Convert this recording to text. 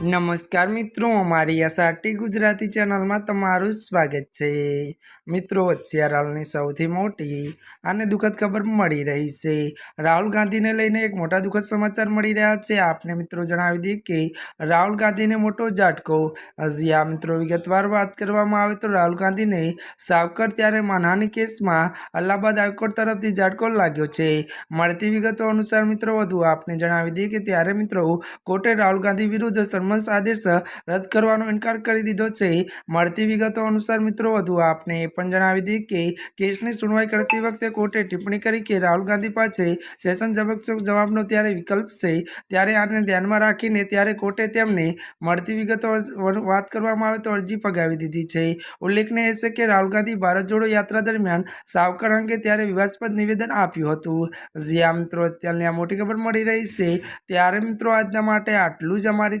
નમસ્કાર મિત્રો, અમારી સાટી ગુજરાતી ચેનલમાં તમારું સ્વાગત છે. મિત્રો, અત્યારે હાલની સૌથી મોટી અને દુઃખદ ખબર મળી રહી છે. રાહુલ ગાંધીને લઈને એક મોટા દુઃખદ સમાચાર મળી રહ્યા છે. આપને મિત્રો જણાવી દઈએ કે રાહુલ ગાંધીને મોટો ઝાટકો. હજી આ મિત્રો વિગતવાર વાત કરવામાં આવે તો રાહુલ ગાંધીને સાવકર ત્યારે માનહાની કેસમાં અલ્હાબાદ હાઈકોર્ટ તરફથી ઝાટકો લાગ્યો છે. મળતી વિગતો અનુસાર મિત્રો વધુ આપને જણાવી દઈએ કે ત્યારે મિત્રો કોર્ટે રાહુલ ગાંધી વિરુદ્ધ સમન્સ આદેશ રદ કરવાનો ઇનકાર કરી દીધો છે. મળતી વિગતો અનુસાર મિત્રો, વધુ આપને એ પણ જણાવી દઈએ કે, કેસની સુનવાઈ કરતી વખતે કોર્ટે ટિપ્પણી કરી કે, રાહુલ ગાંધી પાસે સેશન જવાબ જવાબનો ત્યારે વિકલ્પ છે. ત્યારે આને ધ્યાનમાં રાખીને ત્યારે કોર્ટે તેમને મળતી વિગતો વાત કરવામાં આવે તો અરજી ફગાવી દીધી છે. ઉલ્લેખનીય છે કે, રાહુલ ગાંધી ભારત જોડો યાત્રા દરમિયાન સાવકર અંગે ત્યારે વિવાદસ્પદ નિવેદન આપ્યું હતું. જ્યાં મિત્રો, અત્યારની આ મોટી ખબર મળી રહી છે. ત્યારે મિત્રો, આજના માટે આટલું જ અમારી